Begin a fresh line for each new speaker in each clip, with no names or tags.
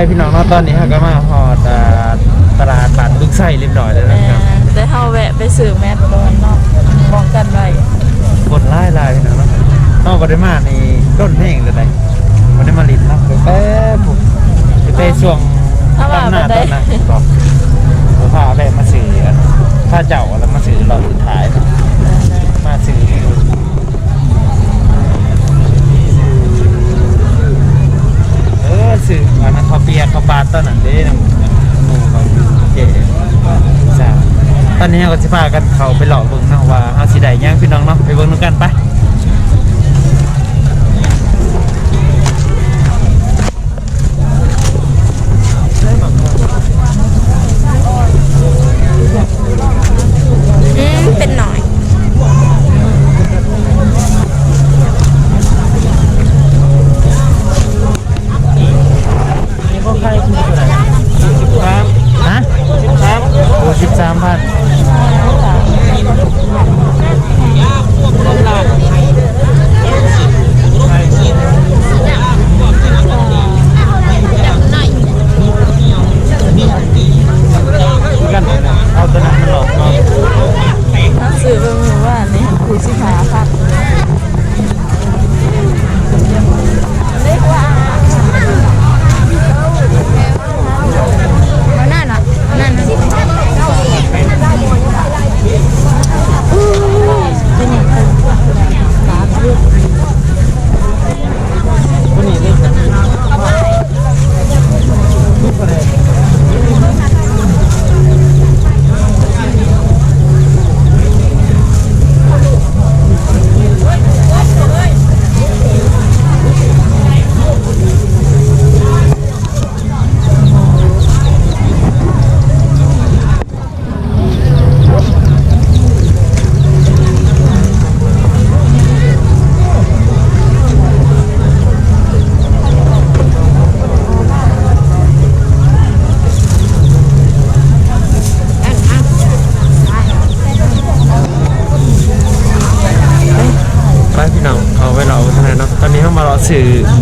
พ่
พี่น้องเนาะตอนนี้ฮะก็มาหอด
อ
ตลาดบ้า
นลึกไส้เรี
ย
บร้อ
ยแล้
วนะ
ครับได้เฮาแวะ
ไปซื้อแม
ทบอลเนาะมองกันไว้นไล่ไล่พี่น้องเนาะ
เฮา
ก็ได้
มาใน
ต้นเพลงเลยได้บ่ได้มาลินเนาะแป๊บจะไปช่วงต้นหน้าต้นนั้นบอกผ้าแวะมาซื้อผ้าเจ้าแล้วมาซื้อรอบสุดท้ายน สื่อว่ามันพอเปียกเขาปาดตอนนั่นเด้นะหมูเขาเจ๊จ้าตอนนี้เราจะพากันเขาไปหล่อเบิ้งนะว่าเอาสีใดย่างพี่น้องเนาะไปเบิ้งนึ
งกั
น
ไป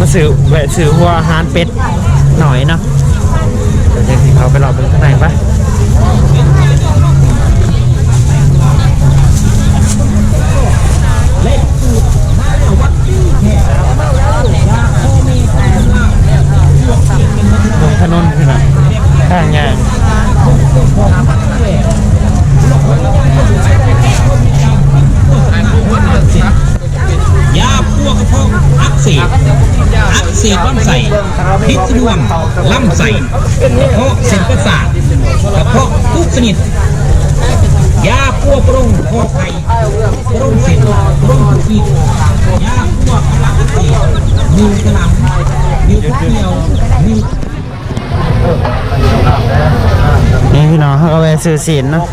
มาสื่อแวะสื่อหัวหานเป็ดหน่อยเนาะเดี๋ยวเจ๊สีเขา
ไปรอเบิ่ข้างในปะ
เสบลำไส้พิษรวงลำไส้กระเพาะเส้นประสาทกระเพาะทุกชนิดยาพวกปรุงคอไข่ปรุงเส้นปรุงทุกทียาพวกกระลักอักเสบนิ้วกระหลำนิ้วเดียวนิ้ว
นี่พี่น้องเขาก็ไปซื้อสินเนาะ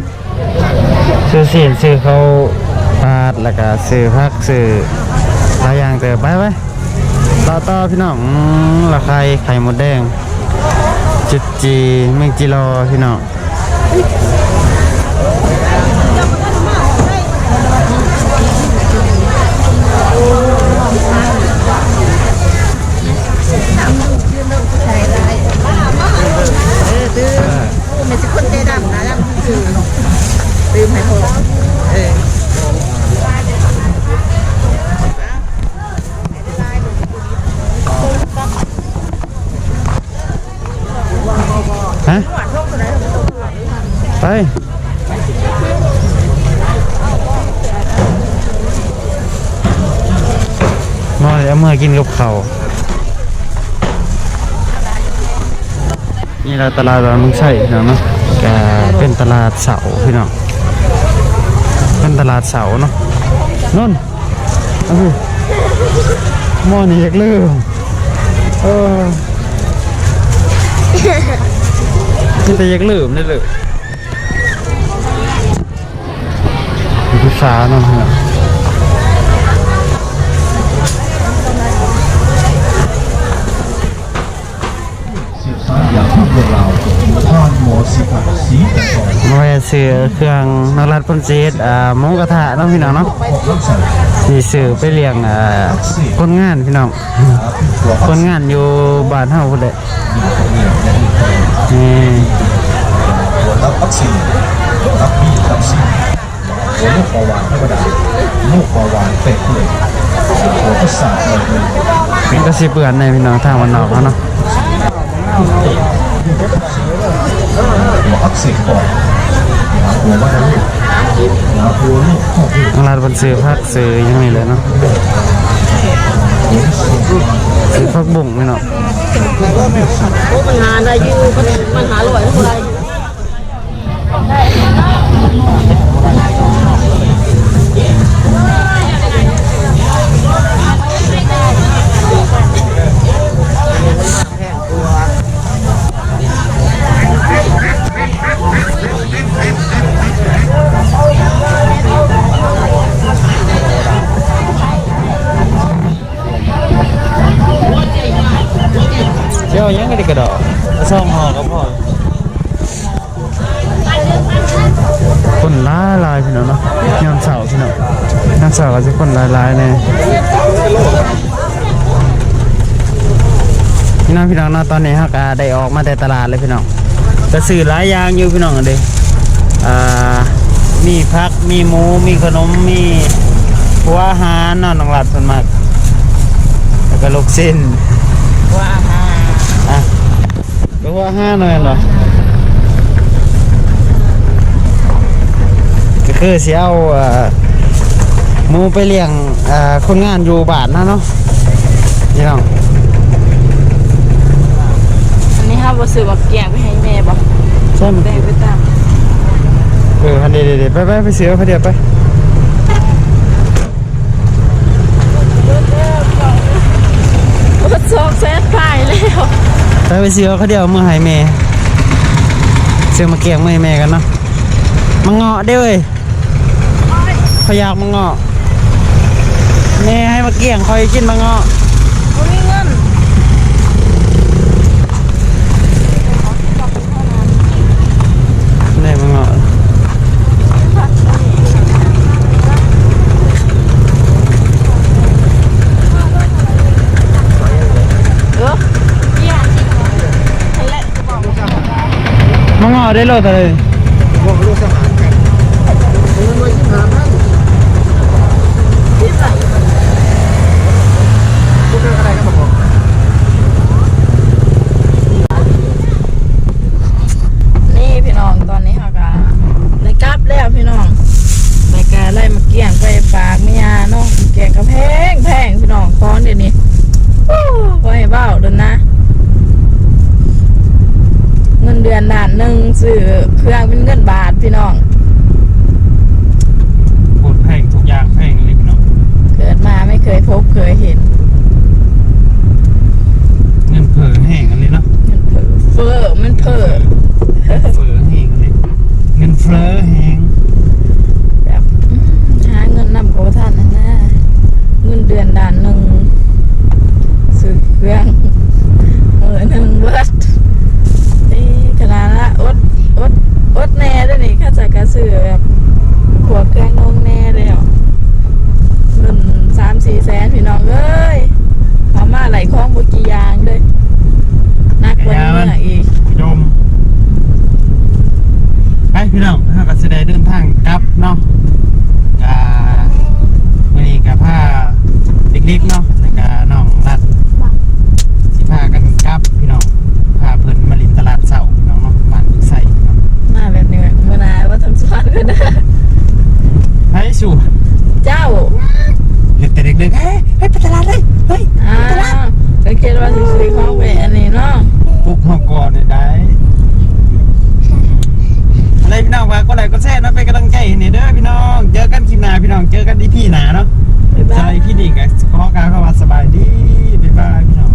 ซื้อสินซื้อเขาปาดแล้วก็ซื้อพักซื้อหลายอย่างเติบไปไป ตาตาพี่น้องละไข่ไข่มดแดงจุดจีเมงจีรอพี่น้องฮะไป มาเลยเมื่อกินกับเขานี่เราตลาดเรามึงใช่พี่น้อเนาะแกเป็นตลาดเสาพี่น้องเป็นตลาดเสาเนาะนนเอาสิมอนี่อยากเลื่อมเออนี่แต่ยังลืมได้เลยผู้สาวเนาะฮะ
อาวทอดหมูสีผักสีแต่อน
มาแวะซื้อเครื่องนักรัดพนเจดอ่าหมูกระทะเนาะพี่น้องเนาะ
พวกน้ำใส่
สีซื้อไปเลี้ยงอ่าคนงานพี่น้อง คนงานอยู่บ้านเฮาพุ่นแหละ
มีตัวเหนียวและอีกตัว
นี่
ตัวรับวัคซีนรับบีรับซีตัวโรคเบาหวานธรรมดาโรคเบาหวานเป็ดเลยตัวประสาทเลยเลย
มันก็สิเปื้อนในพี่น้องทางวันนอกเขาะ เนาะ
ตัวอักเสบปอดตัววัณโรคตัวโรคข้อพืช
นักรัดพนซื้อผักซื้ออยังนี้เลยเนาะ
ตัวที่สูง
ซื้อผักบุ้งพี่น้อง
มันหาได้อยู่มันหาลอยเท่าไหร่า
มเสาร์ก็จะคนหลายหลายแน่พี่น้องพี่น้องเนาะตอนนี้ฮักก็ได้ออกมาแต่ตลาดเลยพี่น้องก็ซื้อหลายอย่างอยู่พี่น้องเด้อ่ามีผักมีหมูมีขนมมีหัวอาหารเนาะน้องหลัดส่วนมากแล้วก็ลูกชิ้น
ว่าหา
อะก็ว่าห้าหน่อยเหรอก็คือสิเอาเอ่อ หมูไปเลี้ยงเอ่อคนงานอยู่บ้านนะเนาะนี่น้อง
อันนี้ห้าบซื้อมาแกงไปให้แม่บอก
ใช่ไหม
แบ่งไปตาม
เออพันเดียวเดี๋ยวไปไปไปเสือพันเดียวไป
รถซอกแซดขายแล้ว
ไปไปเสือเขาเดียวมือใหายแม่เสือมาเกียงมือให้แม่กันเนาะมาเงาะเด้อเว้ยเขาอยากมาเงาะ แม่ให้มาเกียงคอยกินมาเงาะ
บ่มีเงิน
ได้มาเงาะ
เออเยี่ยมให้และจะบอกว่า
มังงอได้โลดเลย
บอกลูกสมานกันเงินไว้ที่หาพัน
ที่ใส่
พวกนั้นอะไรก็บอก
นี่พี่น้องตอนนี้เขาก็ได้กลับแล้วพี่น้องรายการไล่มาเกี่ยงไปฝากเมียเนาะเกี่ยงก็แพงแพงพี่น้องก้อนเดี๋ยวนี้โอ้ไว้เบ้าเดินนะ เงินเดือนด่านหนึ่งซื้อเครื่องเป็นเงินบาทพี่น้อง
ปวดแพงทุกอย่างแพงเลยพี่น้อง
เกิดมาไม่เคยพบเคยเห็น
เงินเผลอแห้งกันเลยเนาะ
มันเผลอเฟอมันเผลอ
เผลอแห้งกันเลยเงินเฟ้อแห้ง
แบบอืมหาเงินนำกับท่านนะนะเงินเดือนด่านหนึ่งซื้อเครื่องเออหนึ่งเบิดนี่ขนาดละอดอดอดแน่ด้วยนี่ข้าจะกระ ซื้อแบบขวบเครื่องนงแน่แล้วเงินสามสี่แสนพี่น้องเอ้ยเอามาไหลคล้องบุกี่อยางเลยนักกว่านี้เมื่ออีก
ยมไปพี่น้องถ้าก็แสดงเดินทางกลับเนาะกาวันนี้กับผ้าเด็กๆเนาะแล้วก็น้อง เฮ้
ยไปตลา
ดเลยเฮ้ยตลาดสังเก
ตว่าสิซื้อของวปอันนี้เนาะ
ปุ๊กมาก่อนเนี่ได้อะไรพี่น้องวะก็ไหนก็แชร์นะเป็นกำลังใจให้เนี่ยเด้อพี่น้องเจอกันคิมนาพี่น้องเจอกันที่พี่หนาเนาะ
บ๊าบาย
พี่ดีกับขอกล่ารเข้ามาสบายดีบ๊ายบายพี่น้อง